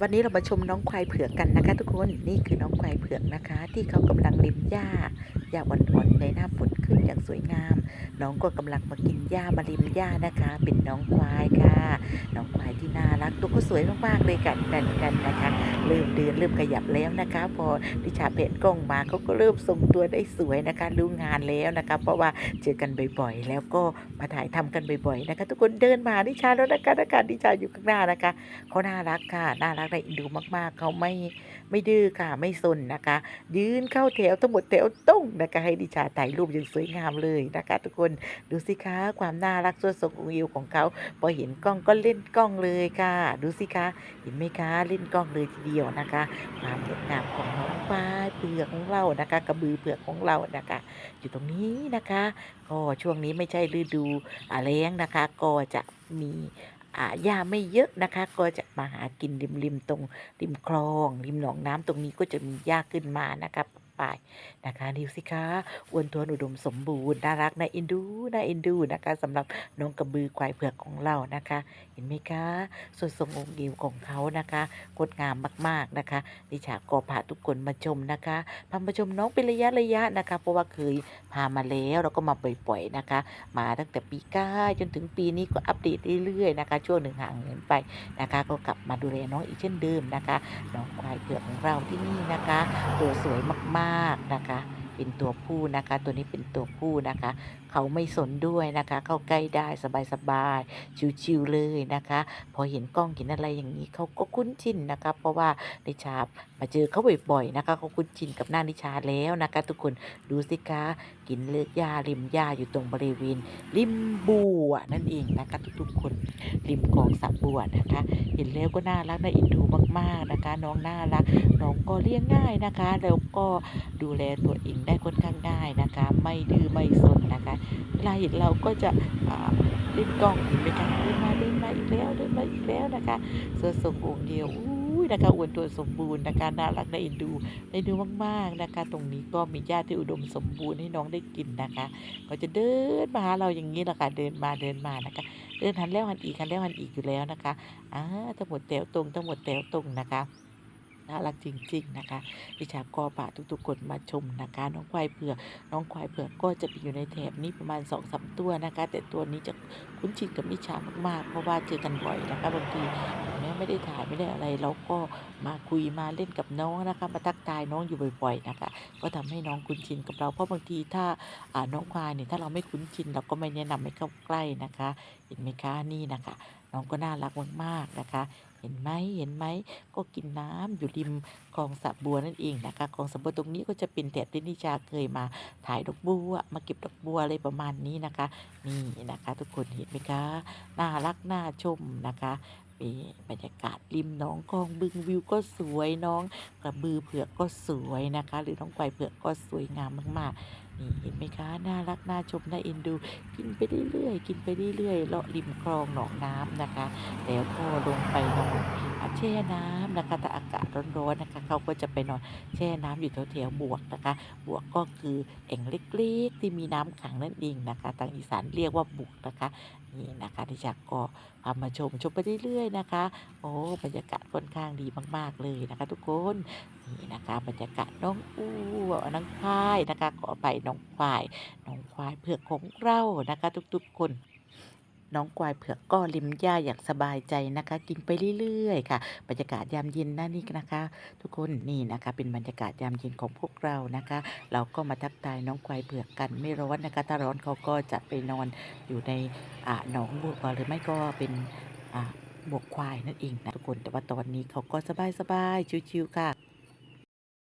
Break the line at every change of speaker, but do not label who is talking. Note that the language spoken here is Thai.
วันนี้เรามาชมน้องควายเผือกกันนะคะ ทุกคนนี่คือน้องควายเผือกนะคะ ที่เขากำลังริมหญ้าหญ้าอ่อนๆในหน้าฝนขึ้นอย่างสวยงาม น้องก็กำลังมากินหญ้ามาริมหญ้านะคะ เป็นน้องควายค่ะ น้องควายที่น่ารักตัวก็สวยมากๆเลยกันกันกันนะคะเริ่มเดินเริ่มขยับแล้วนะคะ พอดิชาเพนกล้องมาเขาก็เริ่มทรงตัวได้สวยนะคะรู้งานแล้วนะคะ เพราะว่าเจอกันบ่อยๆ แล้วก็มาถ่ายทำกันบ่อยๆนะคะ ทุกคนเดินมาดิชาแล้วนะคะนะคะดิชาอยู่ข้างหน้านะคะเขาน่ารักค่ะน่ารักในอินดูมากๆเขาไม่ไม่ดื้อค่ะไม่ซนนะคะ ยืนเข้าแถวทั้งหมดแถวต้องนะคะ ให้ดิชาถ่ายรูปอย่างสวยงามเลยนะคะ ทุกคนดูสิคะความน่ารักสวดทรงองค์อิวของเขาพอเห็นกล้องก็เล่นกล้องเลยค่ะ ดูสิคะเห็นไหมคะเล่นกล้องเลยทีเดียวนะคะ ความงดงามของน้องควายเผือกของเรานะคะ กระบือเผือกของเรานะคะ อยู่ตรงนี้นะคะ ก็ช่วงนี้ไม่ใช่ฤดูอาแล้งนะคะ ก็จะมีอ่าหญ้าไม่เยอะนะคะ ก็จะมาหากินริมริมตรงริมคลอง ริมหนองน้ำตรงนี้ก็จะมีหญ้าขึ้นมานะคะป ลายนะคะดูสิคะอ้วนท้วนอุดมสมบูรณ์น่ารักน่าเอ็นดูน่าเอ็นดูนะคะสำหรับน้องกระบือควายเผือกของเรานะคะ เห็นไหมคะส่วนทรงองค์อิวของเขานะคะงดงามมากๆนะคะดิฉาก็พาทุกคนมาชมนะคะพามาชมน้องเป็นระยะระยะนะคะ เพราะว่าเคยพามาแล้วเราก็มาบ่อยๆนะคะ มาตั้งแต่ปีก้าจนถึงปีนี้ก็อัปเดตเรื่อยๆนะคะช่วงหนึ่งห่างเหินไปนะคะ ก็กลับมาดูแลน้องอีกเช่นเดิมนะคะ น้องควายเผือกของเราที่นี่นะคะ ตัวสวยมากๆากนะคะ เป็นตัวผู้นะคะ ตัวนี้เป็นตัวผู้นะคะ เขาไม่สนด้วยนะคะ เข้าใกล้ได้สบายๆชิวๆเลยนะคะ พอเห็นกล้องเห็นอะไรอย่างนี้เขาก็คุ้นชินนะคะ เพราะว่านิชามาเจอเขาบ่อยๆนะคะเขาคุ้นชินกับหน้านิชาแล้วนะคะ ทุกคนดูสิคะกินเลือดหญ้าริมหญ้าอยู่ตรงบริเวณริมบัวนั่นเองนะคะ ทุกๆคนริมคลองสระบัวนะคะ เห็นแล้วก็น่ารักน่าเอ็นดูมากๆนะคะ น้องน่ารัก น้องก็เลี้ยงง่ายนะคะ แล้วก็ดูแลตัวเองได้ค่อนข้างง่ายนะคะ ไม่ดื้อไม่ซนนะคะเวลาเห็นเราก็จะเล่นกล้องเห็นไหมคะเดินมาเดินมาอีกแล้วเดินมาอีกแล้วนะคะเสื้อทรงองค์เดียวอุ้ยนะคะอ้วนตัวสมบูรณ์นะคะน่ารักน่าเอ็นดูได้ดูมากๆนะคะ ตรงนี้ก็มีหญ้าที่อุดมสมบูรณ์ให้น้องได้กินนะคะ ก็จะเดินมาหาเราอย่างนี้แหละค่ะเดินมาเดินมานะคะ เดินหันแล้วหันอีกหันแล้วหันอีกอยู่แล้วนะคะอ่าทั้งหมดแถวตรงทั้งหมดแถวตรงนะคะ น่ารักจริง ๆ นะคะดิฉันก็พาทุกๆคนมาชมนะคะ น้องควายเผือกน้องควายเผือกก็จะไปอยู่ในแถบนี้ประมาณ2อสตัวนะคะ แต่ตัวนี้จะคุ้นชินกับนิชามากๆ เพราะว่าเจอกันบ่อยนะคะบางทีแม้ไม่ได้ถ่ายไม่ได้อะไรเราก็มาคุยมาเล่นกับน้องนะคะมาทักทายน้องอยู่บ่อย ๆ นะคะ ก็ทำให้น้องคุ้นชินกับเราเพราะบางทีถ้าอ่าน้องควายเนี่ยถ้าเราไม่คุ้นชินเราก็ไม่แนะนำให้เข้าใกล้นะคะ เห็นไหมคะนี่นะคะน้องก็น่ารักมากๆนะคะ เห็นไหมเห็นไหมก็กินน้ำอยู่ริมคลองสะบัวนั่นเองนะคะคลองสะบัวตรงนี้ก็จะเป็นแถบที่นิชาเคยมาถ่ายดอกบัว มาเก็บดอกบัวอะไรประมาณนี้นะคะ นี่นะคะ ทุกคนเห็นไหมคะน่ารักน่าชมนะคะมีบรรยากาศริมหนองคลองบึงวิวก็สวยน้องกระบือเผือกก็สวยนะคะ หรือน้องควเผือกก็สวยงามมากๆ นี่เห็นไหมคะ น่ารัก น่าชม น่าเอ็นดู กินไปเรื่อยๆ กินไปเรื่อยๆ เลาะริมคลองหนองน้ำนะคะ แล้วก็ลงไปนอนอแช่น้ำนะคะถ้าอากาศร้อนๆนะคะ เขาก็จะไปนอนแช่น้ำอยู่แถวๆบวกนะคะ บวกก็คือแอ่งเล็กๆ ที่มีน้ำขังนั่นเองนะคะทางอีสานเรียกว่าบุกนะคะ นี่นะคะที่จากก็พามาชมชมไปเรื่อยๆนะคะ โอ้บรรยากาศค่อนข้างดีมากๆเลยนะคะ ทุกคน นี่นะคะบรรยากาศน้องอู้น้องควายนะคะ ขอไปน้องควายน้องควายเผือกของเรานะคะ ทุกๆคนน้องควายเผือกก็ริมหญ้าอย่างสบายใจนะคะ กินไปเรื่อยๆ ค่ะ บรรยากาศยามเย็นนะนี่นะคะ ทุกคนนี่นะคะ เป็นบรรยากาศยามเย็นของพวกเรานะคะ เราก็มาทักทายน้องควายเผือกกันไม่ร้อนนะคะ ถ้าร้อนเขาก็จะไปนอนอยู่ในอ่าหนองบัวหรือไม่ก็เป็นอ่าบวกควายนั่นเองนะทุกคนแต่ว่าตอนนี้เขาก็สบายๆชิวๆค่ะ